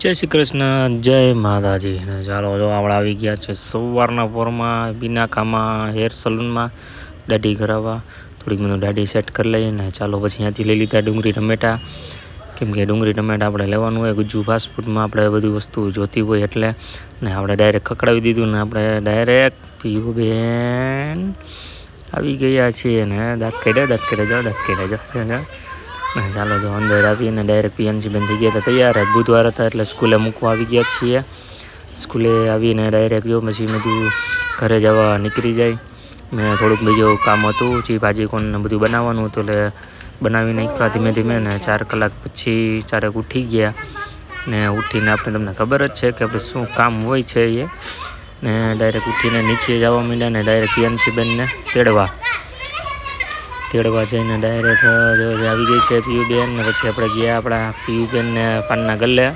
જય શ્રી કૃષ્ણ, જય માતાજી. ચાલો, જો આપણે આવી ગયા છે સવારના પોરમાં બિનાકામાં, હેર સલૂનમાં, દાઢી કરાવવા. થોડીક મને દાઢી સેટ કરી લઈએ ને ચાલો પછી ત્યાંથી લઈ લીધા ડુંગળી ટમેટા. કેમ કે ડુંગળી ટમેટા આપણે લેવાનું હોય, ગુજ્જુ ફાસ્ટફૂડમાં આપણે બધી વસ્તુ જોતી હોય એટલે. ને આપણે ડાયરેક્ટ ખકડાવી દીધું ને આપણે ડાયરેક્ટ પીવું બેન. આવી ગયા છીએ ને, દાંત કાઢ્યા દાંત કાઢ્યા, જાઓ, દાંત કાઢ્યા જાઓ. ચાલો, જો અંદર આવીને ડાયરેક્ટ પીએનસી બેન થઈ ગયા હતા તૈયાર બુધવાર હતા એટલે સ્કૂલે મૂકવા આવી ગયા છીએ. સ્કૂલે આવીને ડાયરેક્ટ ગયો પછી બધું ઘરે જવા નીકળી જાય. મેં થોડુંક બીજું કામ હતું, જે ભાજી કોણ બધું બનાવવાનું હતું એટલે બનાવી નાખ્યા ધીમે ધીમે ને ચાર કલાક પછી ચારેક ઉઠી ગયા. ને ઉઠીને આપણે તમને ખબર જ છે કે આપણે શું કામ હોય છે એ. ને ડાયરેક્ટ ઉઠીને નીચે જવા માંડ્યા ને ડાયરેક્ટ પીએનસી બેનને તેડવા. તેડવા જઈને ડાયરેક્ટ આવી ગઈ છે પીયુબેન ને પછી આપણે ગયા આપણા પીયુબેનને પાનના ગલ્લે.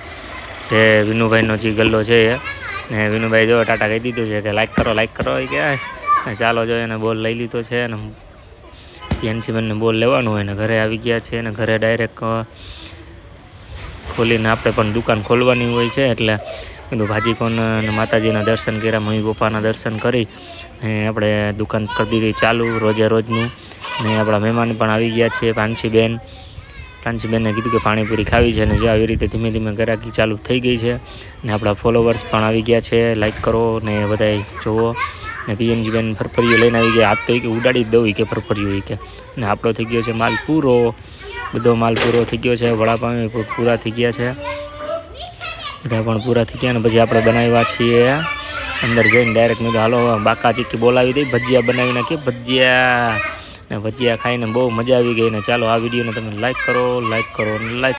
જે વિનુભાઈનો જે ગલ્લો છે એ. ને વિનુભાઈ જો ટાટા કહી દીધું છે કે લાઈક કરો લાઈક કરો, એ કહેવાય. ચાલો જો એને બોલ લઈ લીધો છે ને પીએનસીબેનને બોલ લેવાનું હોય ને ઘરે આવી ગયા છે ને ઘરે ડાયરેક્ટ ખોલીને આપણે પણ દુકાન ખોલવાની હોય છે એટલે કીધું ભાજી કોણ અને માતાજીના દર્શન કર્યા, મમ્મી પપ્પાના દર્શન કરી. આપણે દુકાન કરી દીધી ચાલુ રોજે રોજનું. ને આપણા મહેમાન પણ આવી ગયા છે, પાનસીબેન. પાનસીબેનને કીધું કે પાણીપુરી ખાવી છે ને જે આવી રીતે ધીમે ધીમે ગરાકી ચાલુ થઈ ગઈ છે ને આપણા ફોલોવર્સ પણ આવી ગયા છે લાઈક કરો ને બધાય જુઓ ને પીએમજીબેન ફરફરીઓ લઈને આવી ગયા. આજ તો કે ઉડાડી દઉં કે ફરફરીઓ કે. ને આપણો થઈ ગયો છે માલ પૂરો બધો માલ પૂરો થઈ ગયો છે વડાપાઉં પૂરા થઈ ગયા છે. બધા પણ પૂરા થઈ ગયા ને પછી આપણે બનાવ્યા છીએ. અંદર જઈને ડાયરેક્ટ મેં હાલો બાકા ચીકી બોલાવી દઈ ભજીયા બનાવી નાખીએ ભજીયા. ભજીયા ખાઈને બહુ મજા આવી ગઈ ને ચાલો આ વિડીયોને તમે લાઈક કરો લાઈક કરો અને લાઈક